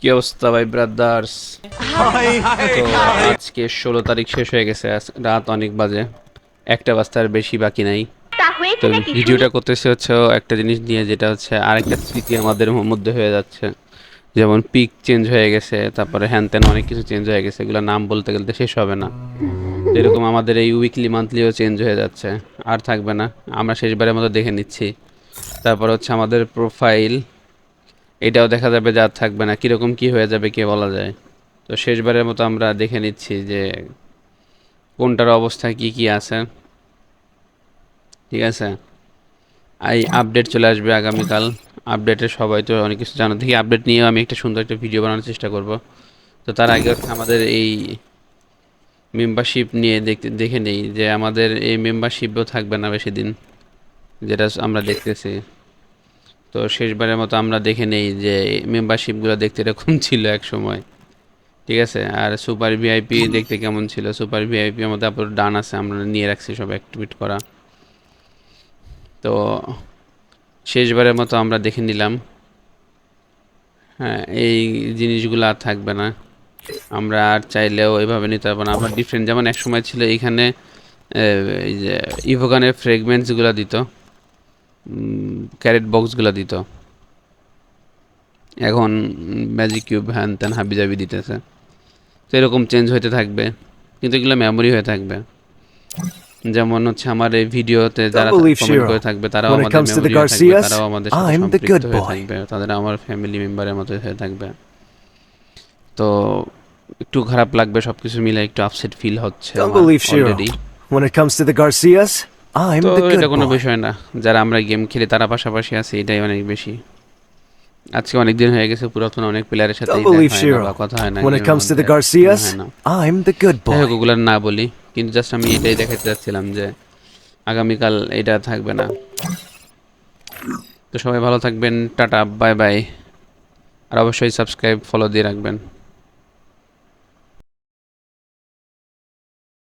কি অবস্থা ভাই ব্রাদার্স তো আজকে ষোলো তারিখ শেষ হয়ে গেছে আজ রাত অনেক বাজে। একটা বাজতে আর বেশি বাকি নাই। তো ভিডিওটা করতেছে হচ্ছে একটা জিনিস নিয়ে যেটা হচ্ছে আরেকটা স্মৃতি আমাদের মধ্যে হয়ে যাচ্ছে। যেমন পিক চেঞ্জ হয়ে গেছে তারপরে হ্যান ত্যান অনেক কিছু চেঞ্জ হয়ে গেছে এগুলো নাম বলতে গেলে শেষ হবে না। এরকম আমাদের এই উইকলি মান্থলিও চেঞ্জ হয়ে যাচ্ছে আর থাকবে না। আমরা শেষবারের মতো দেখে নিচ্ছি। তারপর হচ্ছে আমাদের প্রোফাইল এটাও দেখা যাবে যা আর থাকবে না, কীরকম কি হয়ে যাবে কে বলা যায়। তো শেষবারের মতো আমরা দেখে নিচ্ছি যে কোনটার অবস্থা, কি কি আছে। ঠিক আছে? এই আপডেট চলে আসবে আগামীকাল। আপডেটে সবাই তো অনেক কিছু জানো। দেখি আপডেট নিয়েও আমি একটা সুন্দর একটা ভিডিও বানানোর চেষ্টা করব। তো তার আগে আমাদের এই মেম্বারশিপ নিয়ে দেখতে দেখে নেই যে আমাদের এই মেম্বারশিপও থাকবে না বেশি দিন, যেটা আমরা দেখতেছি। তো শেষবারের মতো আমরা দেখে নেই যে মেম্বারশিপগুলো দেখতে এরকম ছিল এক সময়। ঠিক আছে? আর সুপার ভিআইপি দেখতে কেমন ছিল? সুপার ভিআইপি আমাদের আপনার ডান আছে, আমরা নিয়ে রাখছি সব অ্যাক্টিভেট করা। তো শেষবারের মতো আমরা দেখে নিলাম। হ্যাঁ এই জিনিসগুলো আর থাকবে না। আমরা আর চাইলেও এভাবে নিতে পারব না। আবার ডিফারেন্ট যেমন এক সময় ছিল এখানে এই যে ইভোগানের ফ্রেগমেন্টসগুলো দিত। ক্যারেট বক্সগুলো দিত। এখন ম্যাজিক কিউব হ্যান ত্যান হাবিজাবি দিতেছে। তো এরকম চেঞ্জ হতে থাকবে কিন্তু এগুলো মেমোরি হয়ে থাকবে। যেমন হচ্ছে আমার এই ভিডিওতে যারা কমেন্ট করে থাকবে তারাও আমাদের মেমোরি থাকবে তারাও আমাদের সাথে সম্পৃক্ত হয়ে থাকবে তাদের আমার ফ্যামিলি মেম্বারের মতো হয়ে থাকবে। তো একটু খারাপ লাগবে সবকিছু মিলে একটু আপসেট ফিল হচ্ছে. Already When it comes to the Garcias, তো এটা কোনো বিষয় না। যারা আমরা গেম খেলি তারা পাশাপাশি আছে এটাই অনেক বেশি। আজকে অনেক দিন হয়ে গেছে পুরাতন অনেক প্লেয়ারের সাথে. কথা হয় না When it comes to the Garcias, I'm the good boy. ওগুলো না বলি কিন্তু জাস্ট আমি এটাই দেখাতে চাচ্ছিলাম যে আগামীকাল এটা থাকবে না। তো সবাই ভালো থাকবেন টাটা বাই বাই আর অবশ্যই সাবস্ক্রাইব ফলো দিয়ে রাখবেন।